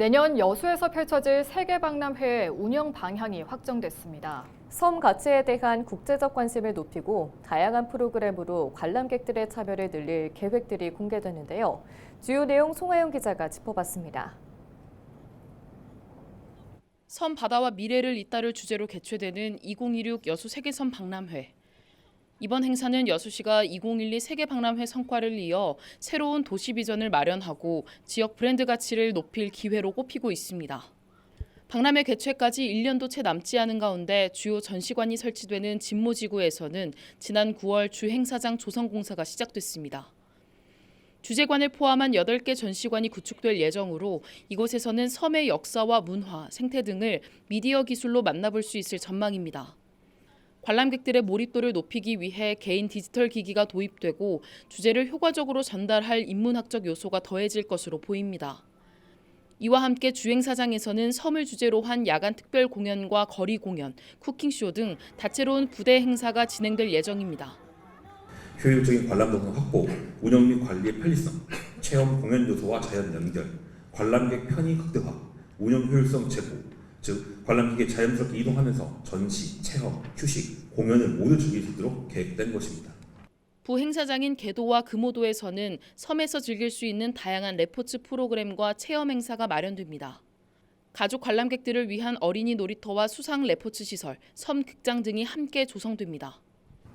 내년 여수에서 펼쳐질 세계박람회 운영 방향이 확정됐습니다. 섬 가치에 대한 국제적 관심을 높이고 다양한 프로그램으로 관람객들의 참여를 늘릴 계획들이 공개됐는데요. 주요 내용 송하영 기자가 짚어봤습니다. 섬 바다와 미래를 잇따를 주제로 개최되는 2016 여수 세계섬 박람회. 이번 행사는 여수시가 2012 세계 박람회 성과를 이어 새로운 도시 비전을 마련하고 지역 브랜드 가치를 높일 기회로 꼽히고 있습니다. 박람회 개최까지 1년도 채 남지 않은 가운데 주요 전시관이 설치되는 진모지구에서는 지난 9월 주 행사장 조성 공사가 시작됐습니다. 주재관을 포함한 8개 전시관이 구축될 예정으로 이곳에서는 섬의 역사와 문화, 생태 등을 미디어 기술로 만나볼 수 있을 전망입니다. 관람객들의 몰입도를 높이기 위해 개인 디지털 기기가 도입되고 주제를 효과적으로 전달할 인문학적 요소가 더해질 것으로 보입니다. 이와 함께 주행사장에서는 섬을 주제로 한 야간 특별 공연과 거리 공연, 쿠킹쇼 등 다채로운 부대 행사가 진행될 예정입니다. 효율적인 관람 동선 확보, 운영 및 관리의 편리성, 체험 공연 요소와 자연 연결, 관람객 편의 극대화, 운영 효율성 제고, 즉 관람객이 자연스럽게 이동하면서 전시, 체험, 휴식, 공연을 모두 즐길 수 있도록 계획된 것입니다. 부행사장인 개도와 금오도에서는 섬에서 즐길 수 있는 다양한 레포츠 프로그램과 체험 행사가 마련됩니다. 가족 관람객들을 위한 어린이 놀이터와 수상 레포츠 시설, 섬 극장 등이 함께 조성됩니다.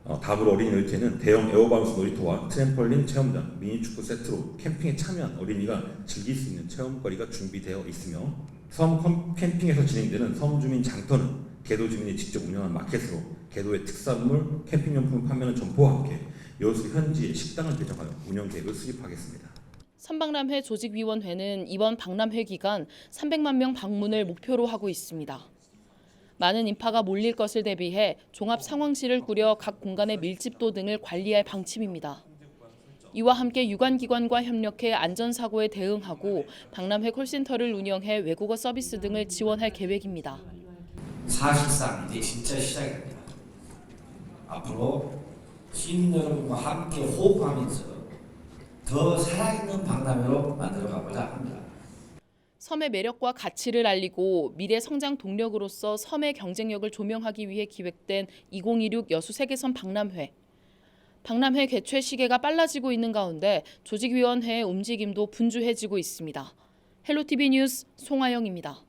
어, 다불 어린이 놀이터에는 대형 에어바운스 놀이터와 트램펄린 체험장, 미니축구 세트로 캠핑에 참여한 어린이가 즐길 수 있는 체험거리가 준비되어 있으며 섬 캠- 캠핑에서 진행되는 섬 주민 장터는 개도 주민이 직접 운영한 마켓으로 개도의 특산물, 캠핑용품 판매는 점포와 함께 여수 현지의 식당을 배정하여 운영 계획을 수립하겠습니다. 선박람회 조직위원회는 이번 박람회 기간 300만 명 방문을 목표로 하고 있습니다. 많은 인파가 몰릴 것을 대비해 종합 상황실을 꾸려 각 공간의 밀집도 등을 관리할 방침입니다. 이와 함께 유관기관과 협력해 안전사고에 대응하고 박람회 콜센터를 운영해 외국어 서비스 등을 지원할 계획입니다. 사실상 이제 진짜 시작이 됩니다. 앞으로 시민 여러분과 함께 호흡하면서 더 살아있는 박람회로 만들어 가고자 합니다. 섬의 매력과 가치를 알리고 미래 성장 동력으로서 섬의 경쟁력을 조명하기 위해 기획된 2016 여수 세계섬 박람회. 박람회 개최 시계가 빨라지고 있는 가운데 조직위원회의 움직임도 분주해지고 있습니다. 헬로티비 뉴스 송하영입니다.